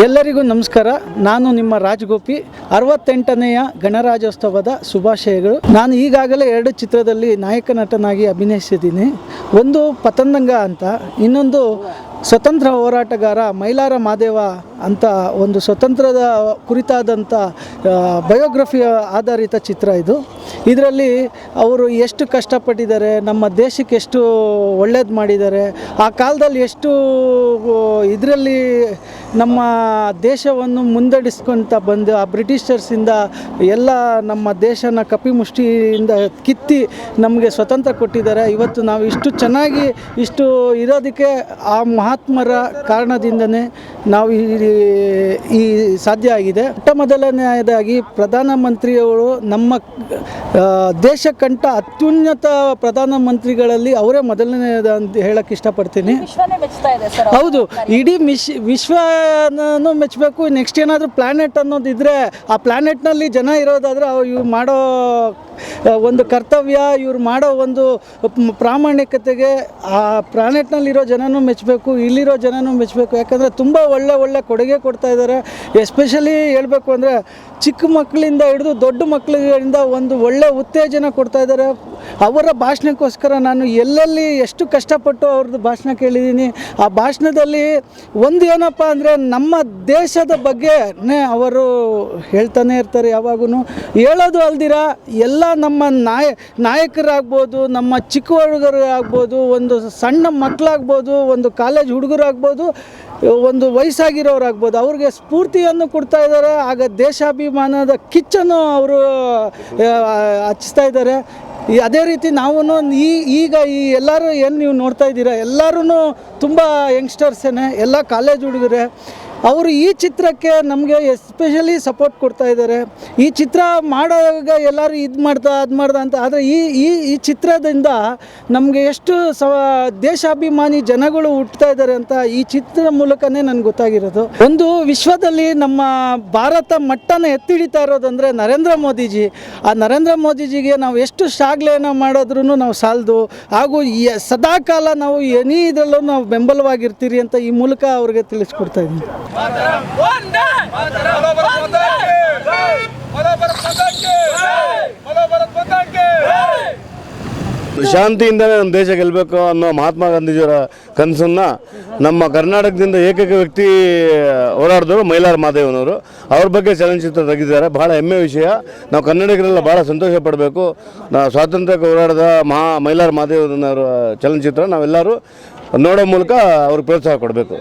ಎಲ್ಲರಿಗೂ ನಮಸ್ಕಾರ. ನಾನು ನಿಮ್ಮ ರಾಜಗೋಪಿ. ಅರವತ್ತೆಂಟನೆಯ ಗಣರಾಜ್ಯೋತ್ಸವದ ಶುಭಾಶಯಗಳು. ನಾನು ಈಗಾಗಲೇ ಎರಡು ಚಿತ್ರದಲ್ಲಿ ನಾಯಕ ನಟನಾಗಿ ಅಭಿನಯಿಸಿದ್ದೀನಿ. ಒಂದು ಪತಂದಂಗ ಅಂತ, ಇನ್ನೊಂದು ಸ್ವತಂತ್ರ ಹೋರಾಟಗಾರ ಮೈಲಾರ ಮಾದೇವ ಅಂತ ಒಂದು ಸ್ವತಂತ್ರದ ಕುರಿತಾದಂಥ ಬಯೋಗ್ರಫಿಯ ಆಧಾರಿತ ಚಿತ್ರ ಇದು. ಇದರಲ್ಲಿ ಅವರು ಎಷ್ಟು ಕಷ್ಟಪಟ್ಟಿದ್ದಾರೆ, ನಮ್ಮ ದೇಶಕ್ಕೆ ಎಷ್ಟು ಒಳ್ಳೇದು ಮಾಡಿದ್ದಾರೆ, ಆ ಕಾಲದಲ್ಲಿ ಎಷ್ಟು ಇದರಲ್ಲಿ ನಮ್ಮ ದೇಶವನ್ನು ಮುಂದಡಿಸ್ಕೊತ ಬಂದು, ಆ ಬ್ರಿಟಿಷರ್ಸಿಂದ ಎಲ್ಲ ನಮ್ಮ ದೇಶನ ಕಪಿಮುಷ್ಟಿಯಿಂದ ಕಿತ್ತಿ ನಮಗೆ ಸ್ವತಂತ್ರ ಕೊಟ್ಟಿದ್ದಾರೆ. ಇವತ್ತು ನಾವು ಇಷ್ಟು ಚೆನ್ನಾಗಿ ಇಷ್ಟು ಇರೋದಕ್ಕೆ ಆ ಮಹಾತ್ಮರ ಕಾರಣದಿಂದನೇ ನಾವು ಈ ಈ ಸಾಧ್ಯ ಆಗಿದೆ. ಮೊಟ್ಟ ಮೊದಲನೆಯದಾಗಿ ಪ್ರಧಾನಮಂತ್ರಿಯವರು ನಮ್ಮ ಆ, ದೇಶ ಕಂಠ ಅತ್ಯುನ್ನತ ಪ್ರಧಾನಮಂತ್ರಿಗಳಲ್ಲಿ ಅವರೇ ಮೊದಲನೆಯದ ಅಂತ ಹೇಳಕ್ಕೆ ಇಷ್ಟಪಡ್ತೀನಿ. ಹೌದು ಇಡೀ ಮಿಶ್ ವಿಶ್ವನೂ ಮೆಚ್ಚಬೇಕು ನೆಕ್ಸ್ಟ್ ಏನಾದರೂ ಪ್ಲ್ಯಾನೆಟ್ ಅನ್ನೋದಿದ್ರೆ ಆ ಪ್ಲ್ಯಾನೆಟ್ನಲ್ಲಿ ಜನ ಇರೋದಾದ್ರೆ ಅವ್ರು ಇವ್ರು ಮಾಡೋ ಒಂದು ಕರ್ತವ್ಯ ಇವ್ರು ಮಾಡೋ ಒಂದು ಪ್ರಾಮಾಣಿಕತೆಗೆ ಆ ಪ್ಲಾನೆಟ್ನಲ್ಲಿರೋ ಜನನೂ ಮೆಚ್ಚಬೇಕು ಇಲ್ಲಿರೋ ಜನನೂ ಮೆಚ್ಚಬೇಕು ಯಾಕಂದರೆ ತುಂಬ ಒಳ್ಳೆ ಒಳ್ಳೆ ಕೊಡುಗೆ ಕೊಡ್ತಾ ಇದ್ದಾರೆ. ಎಸ್ಪೆಷಲಿ ಹೇಳಬೇಕು ಅಂದರೆ ಚಿಕ್ಕ ಮಕ್ಕಳಿಂದ ಹಿಡಿದು ದೊಡ್ಡ ಮಕ್ಕಳಿಂದ ಒಂದು ಒಳ್ಳೆ ಉತ್ತೇಜನ ಕೊಡ್ತಾ ಇದ್ದಾರೆ. ಅವರ ಭಾಷಣಕ್ಕೋಸ್ಕರ ನಾನು ಎಲ್ಲೆಲ್ಲಿ ಎಷ್ಟು ಕಷ್ಟಪಟ್ಟು ಅವ್ರದ್ದು ಭಾಷಣ ಕೇಳಿದ್ದೀನಿ, ಆ ಭಾಷಣದಲ್ಲಿ ಒಂದು ಏನಪ್ಪ ಅಂದರೆ ನಮ್ಮ ದೇಶದ ಬಗ್ಗೆನೇ ಅವರು ಹೇಳ್ತಾನೆ ಇರ್ತಾರೆ ಯಾವಾಗೂ ಹೇಳೋದು ಅಲ್ದಿರ, ಎಲ್ಲ ನಮ್ಮ ನಾಯ, ನಾಯಕರಾಗ್ಬೋದು, ನಮ್ಮ ಚಿಕ್ಕ ಹುಡುಗರು ಆಗ್ಬೋದು ಒಂದು ಸಣ್ಣ ಮಕ್ಕಳಾಗ್ಬೋದು, ಒಂದು ಕಾಲೇಜ್ ಹುಡುಗರಾಗ್ಬೋದು ಒಂದು ವಯಸ್ಸಾಗಿರೋರಾಗ್ಬೋದು, ಅವ್ರಿಗೆ ಸ್ಫೂರ್ತಿಯನ್ನು ಕೊಡ್ತಾ ಇದ್ದಾರೆ, ಆಗ ದೇಶಾಭಿಮಾನದ ಕಿಚ್ಚನ್ನು ಅವರು ಹಚ್ಚಿಸ್ತಾ ಇದ್ದಾರೆ. ಅದೇ ರೀತಿ ನಾವು ಈ, ಈಗ ಈ ಎಲ್ಲರೂ ಏನು ನೀವು ನೋಡ್ತಾ ಇದ್ದೀರಾ ಎಲ್ಲರೂ ತುಂಬ ಯಂಗ್ಸ್ಟರ್ಸೇನೆ, ಎಲ್ಲ ಕಾಲೇಜ್ ಹುಡುಗರೇ, ಅವರು ಈ ಚಿತ್ರಕ್ಕೆ ನಮಗೆ ಎಸ್ಪೆಷಲಿ ಸಪೋರ್ಟ್ ಕೊಡ್ತಾ ಇದ್ದಾರೆ. ಈ ಚಿತ್ರ ಮಾಡೋವಾಗ ಎಲ್ಲರೂ ಇದು ಮಾಡ್ದ ಅದು ಮಾಡ್ದ ಅಂತ, ಆದರೆ ಈ ಈ ಈ ಚಿತ್ರದಿಂದ ನಮಗೆ ಎಷ್ಟು ಸ, ದೇಶಾಭಿಮಾನಿ ಜನಗಳು ಹುಟ್ತಾ ಇದ್ದಾರೆ ಅಂತ ಈ ಚಿತ್ರದ ಮೂಲಕನೇ ನನಗೆ ಗೊತ್ತಾಗಿರೋದು. ಒಂದು ವಿಶ್ವದಲ್ಲಿ ನಮ್ಮ ಭಾರತ ಮಟ್ಟನ ಎತ್ತಿಡಿತಾ ಇರೋದಂದರೆ ನರೇಂದ್ರ ಮೋದಿಜಿ. ಆ ನರೇಂದ್ರ ಮೋದಿಜಿಗೆ ನಾವು ಎಷ್ಟು ಶಾಗ್ಲೆಯನ್ನು ಮಾಡಿದ್ರೂ ನಾವು ಸಾಲದು. ಹಾಗೂ ಸದಾಕಾಲ ನಾವು ಎನಿ ಇದರಲ್ಲೂ ನಾವು ಬೆಂಬಲವಾಗಿರ್ತೀರಿ ಅಂತ ಈ ಮೂಲಕ ಅವ್ರಿಗೆ ತಿಳಿಸ್ಕೊಡ್ತಾ ಇದ್ದೀನಿ. ಶಾಂತಿಯಿಂದಲೇ ನಮ್ಮ ದೇಶ ಗೆಲ್ಲಬೇಕು ಅನ್ನೋ ಮಹಾತ್ಮ ಗಾಂಧೀಜಿಯವರ ಕನಸನ್ನ ನಮ್ಮ ಕರ್ನಾಟಕದಿಂದ ಏಕೈಕ ವ್ಯಕ್ತಿ ಓಡಾಡಿದವರು ಮೈಲಾರ ಮಾದೇವನವರು. ಅವ್ರ ಬಗ್ಗೆ ಚಲನಚಿತ್ರ ತೆಗೆದಿದ್ದಾರೆ. ಬಹಳ ಹೆಮ್ಮೆ ವಿಷಯ. ನಾವು ಕನ್ನಡಿಗರೆಲ್ಲ ಬಹಳ ಸಂತೋಷ ಪಡಬೇಕು. ಸ್ವಾತಂತ್ರ್ಯಕ್ಕೆ ಹೋರಾಡಿದ ಮಹಾ ಮೈಲಾರ ಮಾದೇವನವರ ಚಲನಚಿತ್ರ ನಾವೆಲ್ಲರೂ ನೋಡೋ ಮೂಲಕ ಅವ್ರಿಗೆ ಪ್ರೋತ್ಸಾಹ ಕೊಡಬೇಕು.